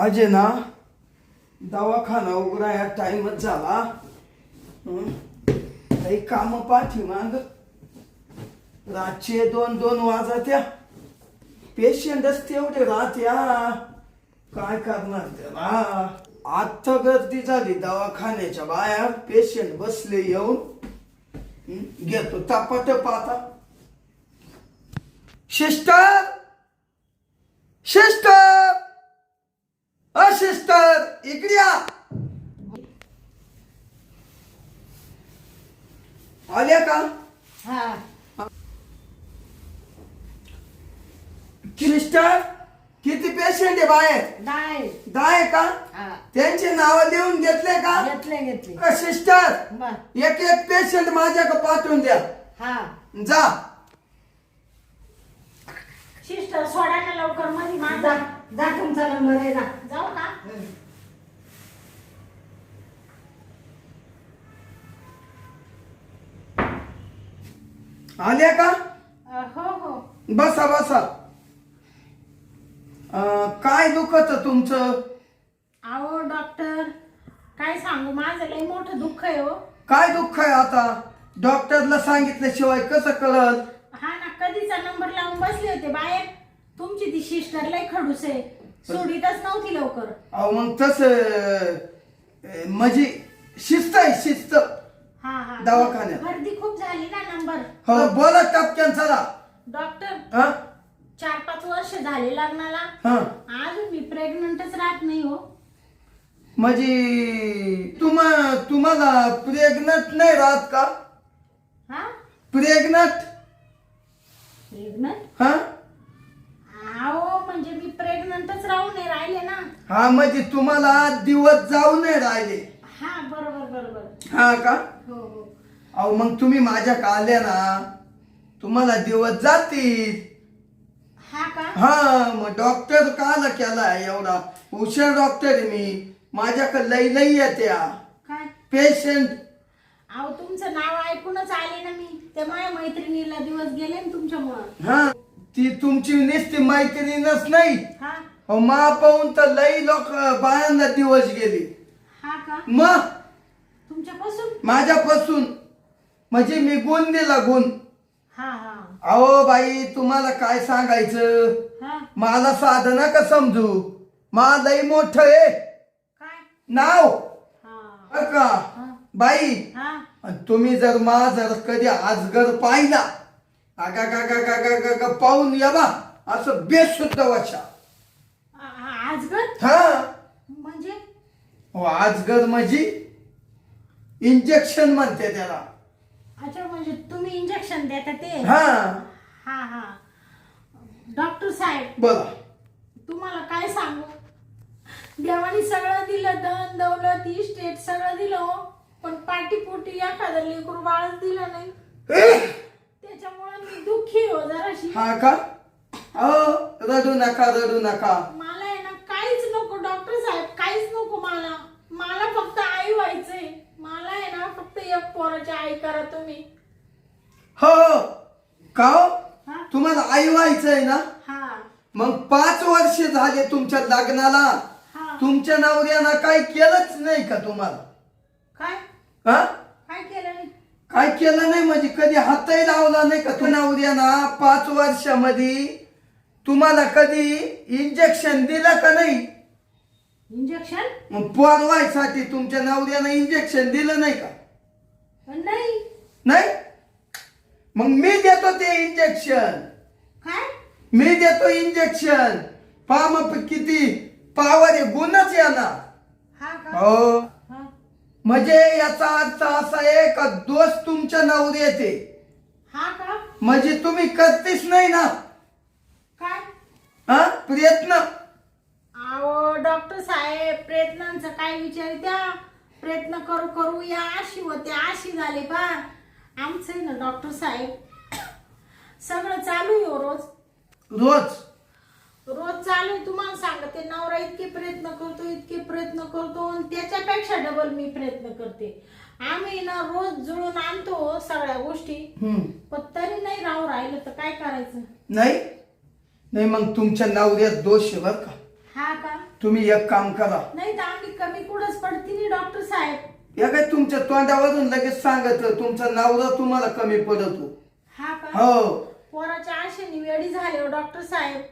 आज आहे ना दवाखाना उघडाया टाइमच झाला काही काम पाठी माग. रातचे दोन दोन वाजत्या. पेशंटच तेवढे राहत्या. काय करणार त्याला? आता गर्दी झाली दवाखान्याच्या बाहेर. पेशंट बसले येऊन. घेतो तपाटप आता. शिस्टर शिस्टर इकडे या. आल्या का? हा. सिस्टर किती पेशंट आहे बाहेर? नाही दहा आहे का? हा. त्यांचे नाव लिहून घेतले का? घेतले घेतले. अ, सिस्टर बर. एक एक पेशंट माझ्याकडे पाठवून द्या. हा. जा. सिस्टर सोडा ना लवकरमध्ये माझा जा तुमचा नंबर आहे जा जाऊ का? आल्या का? हो हो. बसा बसा. अ, काय दुखत तुमचं? अहो डॉक्टर काय सांगू? माझं लय मोठं दुःख आहे हो. काय दुःख आहे आता? डॉक्टरला सांगितल्याशिवाय कसं कळल? हा ना कधीचा नंबर लावून बसले होते बाहेर? तुमची ती सिस्टर लय खडूस आहे. सोडीतच नव्हती लवकर. अहो मग तस म्हणजे शिस्त आहे शिस्त. दवाखान्यात. गर्दी खूप झाली ना नंबर. हो बोला टपक्यान चला. डॉक्टर हा? चार पाच वर्ष झाले लग्नाला. हा. अजून मी प्रेग्नंटच राहत नाही हो. म्हणजे तुम्हा तुम्हाला प्रेग्नंट नाही राहत का? हा? प्रेग्नंट? प्रेग्नंट? हा? अहो म्हणजे मी प्रेग्नंटच राहू नाही राहिले ना. हा म्हणजे तुम्हाला दिवस जाऊ नाही राहिले. हा बरोबर बरोबर. हा का? हो हो. अहो मग तुम्ही माझ्या आल्या ना तुम्हाला दिवस जातील. हा का? हा मग डॉक्टर काला केला एवढा. हुशार डॉक्टर आहे मी. माझ्याकडे लई लई येत्या काय? पेशंट अहो तुमचं नाव ऐकूनच आले ना मी. ते माझ्या मैत्रिणीला दिवस गेले ना तुमच्यामुळं. हा ती तुमची नुसती मैत्रीणच नाही. हा. अहो, मा पाहून तर लई लोक बायांना दिवस गेले. का? मग? तुमच्यापासून? माझ्यापासून. म्हणजे मी गुण दिला गुण. हा हा. अहो बाई तुम्हाला काय सांगायचं? हा? मला साधं नका समजू? मा लई मोठ आहे. काय? नाव? हा. बरं का? हा. बाई हा. तुम्ही जर मा जर कधी आजगर पाहिला आगा गा गा गा गा गा गा पाहून या बा. असं बेशुद्ध वशा आ- आ- आजगर? हा. हो आजगर म्हणजे इंजेक्शन म्हणते त्याला. अच्छा म्हणजे तुम्ही इंजेक्शन देता ते? हा. हा हा. डॉक्टर साहेब बोला. तुम्हाला काय सांगू? देवाने सगळं दिलं धन दौलत इस्टेट सगळं दिलं हो. पण पाठीपोटी एखादं लेकरू बाळच दिलं नाही. त्याच्यामुळे मी दुःखी हो जराशी. हा का? अहो रडू नका रडू नका आहे ना काहीच नको डॉक्टर साहेब काहीच नको मला मला आई व्हायचंय मला आहे ना फक्त एक पोराची आई करा तुम्ही. हो का हो? हा? तुम्हाला आई व्हायचंय ना? हा. मग पाच वर्ष झाले तुमच्या लग्नाला. हा. तुमच्या नवऱ्यानं काही केलंच नाही का तुम्हाला? काय? हा? काय केलं नाही? काय केलं नाही? म्हणजे कधी हातही लावला नाही का तू नवऱ्याना पाच वर्षामध्ये तुम्हाला कधी इंजेक्शन दिलं का नाही? इंजेक्शन मग पोर व्हायसाठी तुमच्या नवऱ्यानं इंजेक्शन दिलं नाही का? नाही. नाही? मग मी देतो ते इंजेक्शन काय? मी देतो इंजेक्शन पहा मग किती? पावर आहे गुणच येणार. हा का? हो. हा. म्हणजे याचा अर्थ असा आहे का दोष तुमच्या नवऱ्याचे? हा का? म्हणजे तुम्ही करतेच नाही ना. काय? हा? प्रयत्न. अहो डॉक्टर साहेब प्रयत्नांचा काय विचार द्या प्रयत्न करू करू या अशी होते अशी झाले पा. आमचं आहे ना डॉक्टर साहेब सगळं चालू आहे हो रोज. रोज? रोज चालू आहे तुम्हाला सांगते नवरा इतके प्रयत्न करतो इतके प्रयत्न करतो आणि त्याच्यापेक्षा डबल मी प्रयत्न करते. आम्ही ना रोज जुळून आणतो हो सगळ्या गोष्टी. हम्म. पण तरी नाही राहू राहिलं तर काय करायचं? नाही? नाही मग तुमच्या नवऱ्यात दोष आहे बर का? हा का? तुम्ही एक काम करा. नाही तर आम्ही कमी कुठंच पडती नाही डॉक्टर साहेब. या काय तुमच्या तोंडावरून लगेच सांगत तुमचा नवरा तुम्हाला कमी पडतो. हा का? हो. पोराच्या आशेने वेळी झाले हो डॉक्टर साहेब.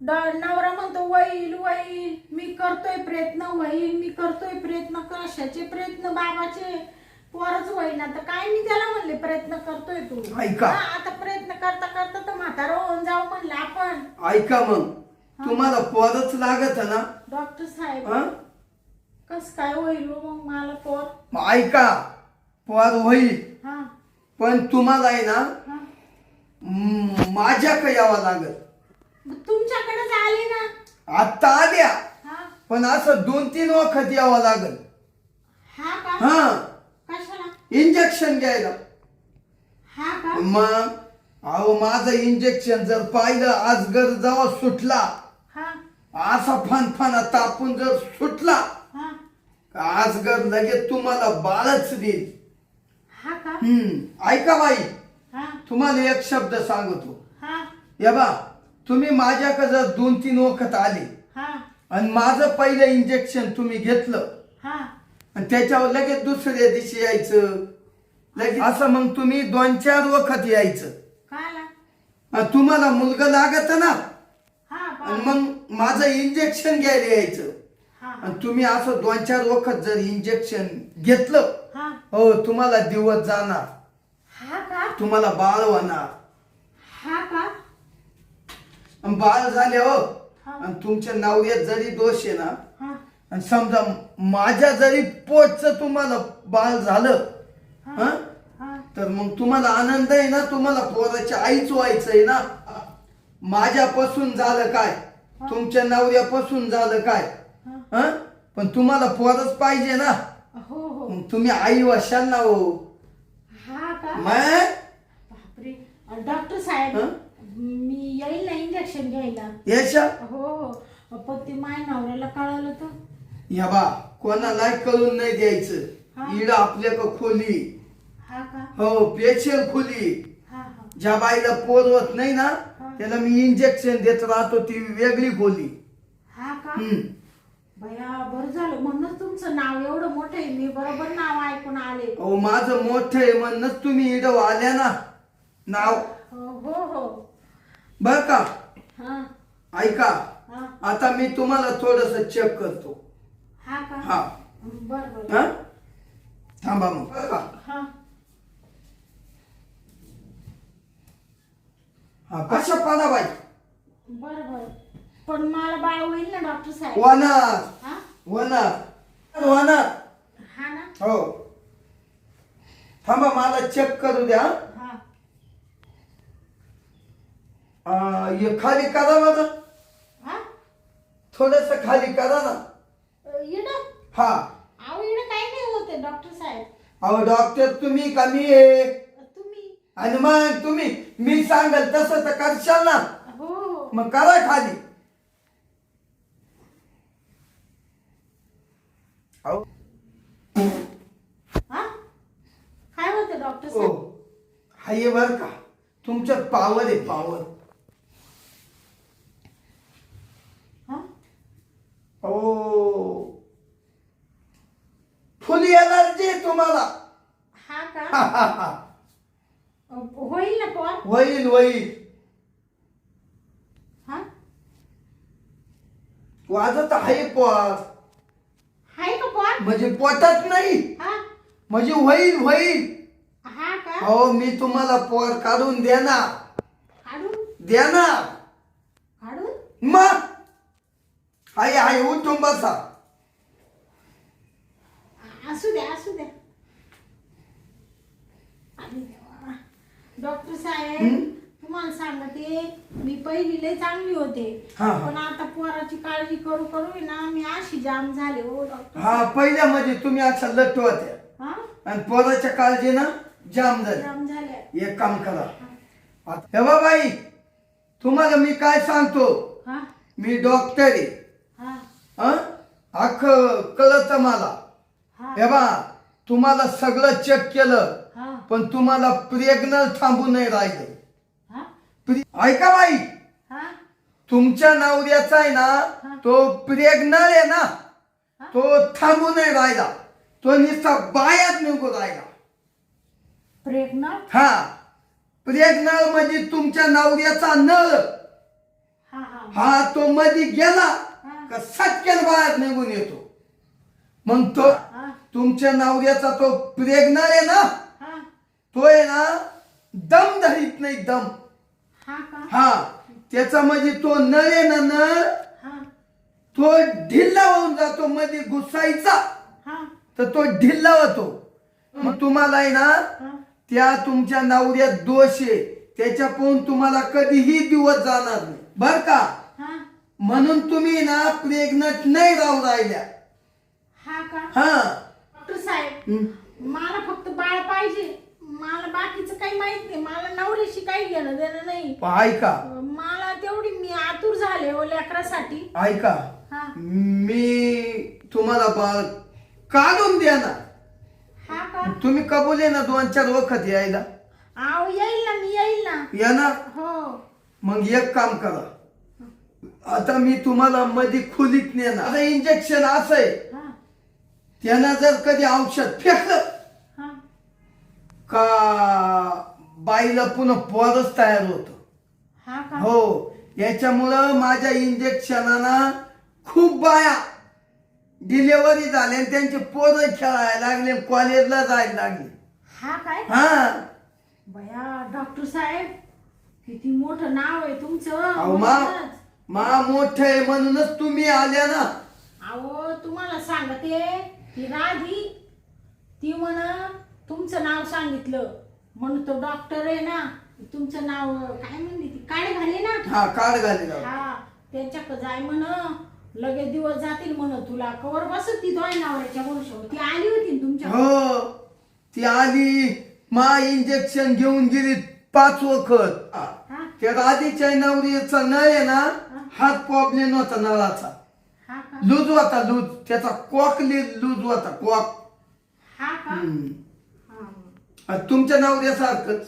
ड- नवरा म्हणतो होईल होईल मी करतोय प्रयत्न होईल मी करतोय प्रयत्न कशाचे प्रयत्न बाबाचे? पोरच होईना तर काय मी त्याला म्हणले प्रयत्न करतोय तू? ऐका. हा, आता प्रयत्न करता करता तर म्हातारा होऊन जाऊ म्हणलं आपण. ऐका मग. तुम्हाला पोरच लागत ना. डॉक्टर साहेब. हं? कस काय होईल हो मग मला पोर? मग ऐका पोर होईल. हा. पण तुम्हाला आहे ना हा. म- माझ्याकडे यावं लागत मग तुमच्याकडेच आले ना. आता आल्या. हा. पण असं दोन तीन वखत यावं लागल. हा का? हा. कशाला? इंजेक्शन घ्यायला. हा का? मग अहो माझं इंजेक्शन जर पाहिलं आज गर जेव्हा सुटला. असा फनफना तापून जर सुटला हा. आज गर लगेच तुम्हाला बाळच देईल. हा का? हम्म. ऐका बाई. हा. तुम्हाला एक शब्द सांगतो. हा. या बा तुम्ही माझ्याकडे जर दोन तीन वखत आले हा. आणि माझं पहिलं इंजेक्शन तुम्ही घेतलं हा. आणि त्याच्यावर लगेच दुसऱ्या दिवशी यायचं. लगेच असं मग तुम्ही दोन चार वखत यायचं. काला. तुम्हाला मुलगा लागत ना आणि मग माझं इंजेक्शन घ्यायला यायचं. हा. आणि तुम्ही असं दोन चार वखत जर इंजेक्शन घेतलं हा. हो तुम्हाला दिवस जाणार. हा का? तुम्हाला बाळ होणार. हा का? आणि बाळ झाले हो. हा. आणि तुमच्या नवऱ्यात जरी दोष आहे ना हा. आणि समजा माझ्या जरी पोटचं तुम्हाला बाळ झालं हा. तर मग तुम्हाला आनंद आहे ना तुम्हाला पोराची आईच व्हायचं आहे ना. माझ्यापासून झालं काय? तुमच्या नवऱ्यापासून झालं काय? हा. पण तुम्हाला पोरच पाहिजे ना. हो हो. मग तुम्ही आई वशाल ना हो. हा का? मग? बापरे. डॉक्टर साहेब हं? मी येईल ना इंजेक्शन घ्यायला? याच्या हो हो. पण ते माझ्या नवऱ्याला कळालं तर. या बा कोणाला कळून नाही हा. द्यायचं इड आपल्या खोली. हा का? हो पेशल खोली. हा हा. ज्या बाईला पोर होत नाही ना. त्याला मी इंजेक्शन देत राहतो ती वेगळी खोली. हा का? हम्म. बरं झालं. म्हणूनच तुमचं नाव एवढं मोठं आहे. मी बरोबर नाव ऐकून आले. अहो माझं मोठं आहे म्हणूनच तुम्ही इड आल्या ना. नाव. हो हो हो. बर का? हा. ऐका. हा. आता मी तुम्हाला थोडस चेक करतो. हा का? हा. बर बर. हा? थांबा मग. बरं का हा हा कशा पाना बाई बर बर पण मला बाळ होईल ना डॉक्टर साहेब? वनार हा? वनार हा ना? हो. थांबा मला चेक करू द्या. हा. हे खाली करा हा? थोडस खाली करा ना. इड? हा. अहो इड काय नाही होते डॉक्टर साहेब. अहो डॉक्टर तुम्ही कमी आहे तुम्ही? आणि मग तुम्ही मी सांगाल तसं तर करशाल ना. हो हो. मग करा खाली. अहो, हा? काय होते डॉक्टर ओ साहेब? हाय बर का. तुमच्यात पावर आहे पावर हा? फुल एनर्जी आहे तुम्हाला. हा का? हा, हा, हा. अ, होईल ना पण होईल होईल. हा? वाजत आहे पोट हाय का पण म्हणजे पोटात नाही. हा? म्हणजे होईल होईल. हा का? हो मी तुम्हाला पोर काढून देणार. काढून? देणार. काढून? मग? आहे आहे उठून बसा. असू द्या असू द्या. अरे देवा. डॉक्टर साहेब. हं? तुम्हाला सांगते मी पहिली लय चांगली होते. हा, हा. पण आता पोराची काळजी करू करू आहे ना मी अशी जाम झाले हो डॉक्टर हा पहिल्या म्हणजे तुम्ही अशा लट्टू होत्या. हा? आणि पोराच्या काळजीनं जाम झाले. जाम झाल्या. एक काम करा. आता- हे बा बाई तुम्हाला मी काय सांगतो? हा? मी डॉक्टर आहे. हा. हं? अख्ख कळत मला. हा. हे बा तुम्हाला सगळं चेक केलं हा. पण तुम्हाला प्रेग्नल थांबू नाही राहिलं. प्रि- ऐका बाई. हा? तुमच्या नवऱ्याचा आहे ना तो प्रेग्नर आहे ना तो थांबू नाही राहिला. तो नुसता बायात निघून राहिला. प्रेग्नंट हा. प्रेग्नर म्हणजे तुमच्या नवऱ्याचा नळ. हा हा. हा तो मध्ये गेला. का सटक्यान बाहेर निघून येतो. मग तो हा. तुमच्या नवऱ्याचा तो प्रेग्नर आहे ना हा. तो आहे ना दम धरीत नाही दम. हा का? हा त्याचा म्हणजे तो नळ आहे ना नळ हा. तो ढिल्ला होऊन जातो मध्ये घुसायचा. हा. तर तो ढिल्ला होतो. मग तुम्हाला आहे ना त्या तुमच्या नवऱ्यात दोष आहे. त्याच्या पाहून तुम्हाला कधीही दिवस जाणार नाही. बर का? हा. म्हणून तुम्ही ना प्रेग्नंट नाही राहू राहिल्या. हा का? हा. डॉक्टर साहेब. मला फक्त बाळ पाहिजे. मला बाकीचं काही माहीत नाही. मला नवऱ्याशी काही घेणं देणं नाही. ऐका. मला तेवढी मी आतुर झाले हो लेकरासाठी. ऐका. हा. मी तुम्हाला बाळ काढून द्या ना हा का? तुम्ही कबूले ना दोन चार वखत यायला? आव येईल ना मी येईल ना. या ना. हो. मग एक काम करा. आता मी तुम्हाला मध्ये खोलीत नेणार. आता इंजेक्शन असं आहे. हा. त्यानं जर कधी औषध फेकलं का बाईला पुन्हा पोरच तयार होत? हा का? हो. याच्यामुळं माझ्या इंजेक्शनाना खूप बाया डिलेवरी झाले आणि त्यांचे पोरं खेळायला लागले कॉलेजला जायला लागले. हा काय? हा. बया डॉक्टर साहेब किती मोठं नाव आहे तुमचं. अहो मा म्हणूनच. मा मोठ आहे म्हणूनच तुम्ही आल्या ना. अहो तुम्हाला सांगते ती राधी ती म्हण तुमचं नाव सांगितलं. म्हणून तो डॉक्टर आहे ना तुमचं नाव काय म्हणली ती? काळे घाले ना. हा कार्ड घाले. हा त्यांच्याकडे जाय म्हण. लगेच दिवस जातील म्हण तुला. कवर बसत ती दोय नावऱ्याच्या वर्षावर ती आली होती ना तुमच्या हो ती आली. मा इंजेक्शन घेऊन गेली पाच वखत. हा. त्या राधीच्या नवरीचा नळ आहे ना हात प्रॉब्लेम होता नळाचा. हा का? लूज होता लूज. त्याचा कॉक लूज होता कॉक. हा का? हम्म. आणि तुमच्या नवऱ्यासारखंच.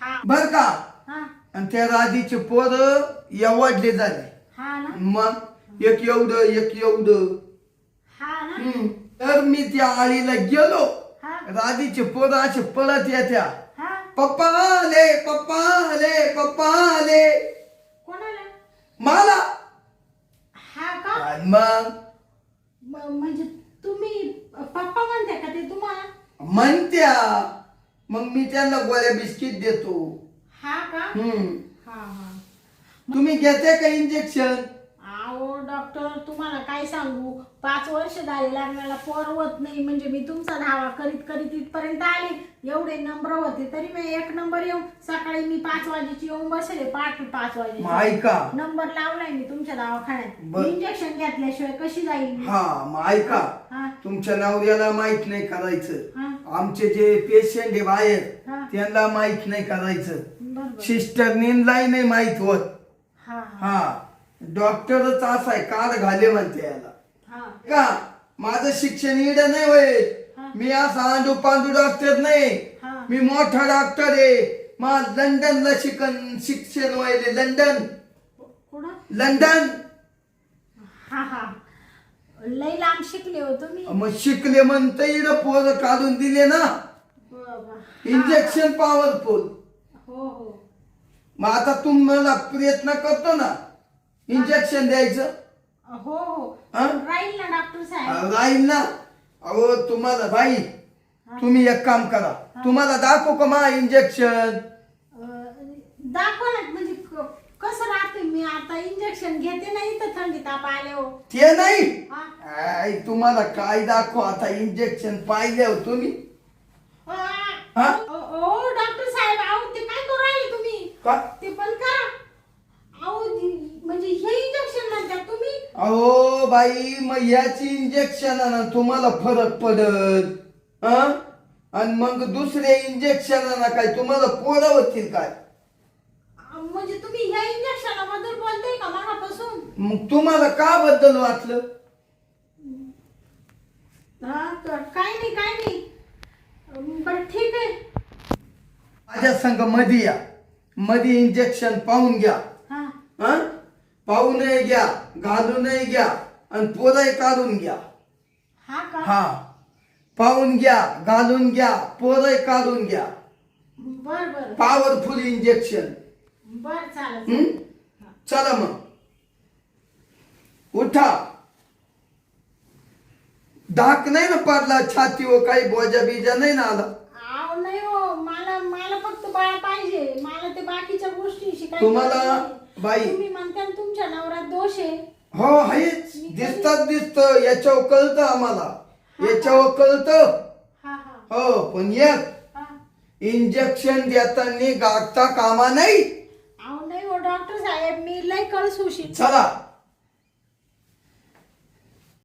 हा. बर का? हा. आणि त्या राधीचे पोर एवढले झाले. हा ना. मग एक एवढं एक एवढं. हा ना. हम्म. तर मी त्या आळीला गेलो. हा. राधीचे पोरं असे पळत येत्या. हा. पप्पा आले पप्पा आले पप्पा आले. कोणाला? मला. हा का? आणि मग? म- म्हणजे तुम्ही पप्पा म्हणते का ते तुम्हाला? म्हणत्या. मग मी त्यांना गोळ्या बिस्किट देतो. हा का? हम्म. हा हा. तुम्ही घेते का इंजेक्शन अहो डॉक्टर तुम्हाला काय सांगू? पाच वर्ष झाले लागण्याला पोरवत नाही म्हणजे मी तुमचा धावा करीत करीत इथपर्यंत आले. एवढे नंबर होते तरी मी एक नंबर येऊन सकाळी मी पाच वाजेची येऊन बसले पाच पाच मग वाजे ऐका. नंबर लावलाय मी तुमच्या दवाखान्यात. बर. इंजेक्शन घेतल्याशिवाय कशी जाईल मी? हा मग ऐका. हा. तुमच्या नवऱ्याला माहीत नाही करायचं. हा. आमचे जे पेशंट आहे बाहेर हा. त्यांना माहीत नाही करायचं. बरोबर. सिस्टरनीलाही नाही माहीत होत. हा हा. डॉक्टरच असा आहे कार घाले म्हणते याला. हा. का? माझं शिक्षण इड नाही हा. मी असा आंडू पांडू डॉक्टर नाही. हा. मी मोठा डॉक्टर आहे. मा लंडनला शिकन शिक्षण व्हायले लंडन. कुठं? लंडन. हा हा. लई लांब शिकले हो तुम्ही. मग शिकले म्हणतं इड पोर काढून दिले ना. बाबा. इंजेक्शन पॉवरफुल हो हो. मग आता तुम्हाला प्रयत्न करतो ना. इंजेक्शन द्यायचं. हो हो. हा? राहील ना डॉक्टर साहेब. राहील ना. अहो तुम्हाला बाई तुम्ही एक काम करा. तुम्हाला दाखवू का मा इंजेक्शन अं, दाखवा ना म्हणजे कसं राहते मी आता इंजेक्शन घेते नाही तर थंडी ताप आले हो ते नाही. हा? आय, तुम्हाला काय दाखव? आता इंजेक्शन पाहिले हो तुम्ही. अं, हा? ओ ओ, डॉक्टर साहेब अहो ते काय करू राहिले तुम्ही? का? ते पण करा. अहो म्हणजे हे इंजेक्शन म्हणतात तुम्ही? अहो बाई मग याची इंजेक्शन ना तुम्हाला फरक पडत हं? आणि मग दुसऱ्या इंजेक्शन ना काय तुम्हाला पोरं होतील काय? म्हणजे तुम्ही ह्या इंजेक्शनाबद्दल बोलताय का मनापासून? मग तुम्हाला का बद्दल वाटलं? हा क- काय नाही काय नाही. अं, बरं ठीक आहे. माझ्या संघमध्ये या. मध्ये इंजेक्शन पाहून घ्या. हा. हं? पाहूनही घ्या घालूनही घ्या आणि पोरही काढून घ्या. हा का? हा. पाहून घ्या घालून घ्या पोरही काढून घ्या. बर बर. पॉवरफुल इंजेक्शन बर चालेल? चला मग. उठा. धाक नाही ना पडला छातीवर काही बोजा बिजा नाही ना आला. आव नाही हो मला मला फक्त बाळ पाहिजे. मला ते बाकीच्या गोष्टीशी काही तुम्हाला, नाही. बाई. तुम्ही म्हणता ना तुमच्या नवऱ्यात दोष आहे. हो आहेच. दिसतात दिसत. याच्यावर कळतं आम्हाला. याच्यावर कळतं. हा हा. हो पण एक हा. इंजेक्शन देताना गाठता कामा नाही अहो नाही हो डॉक्टर साहेब मी लय कळस होशील. चला.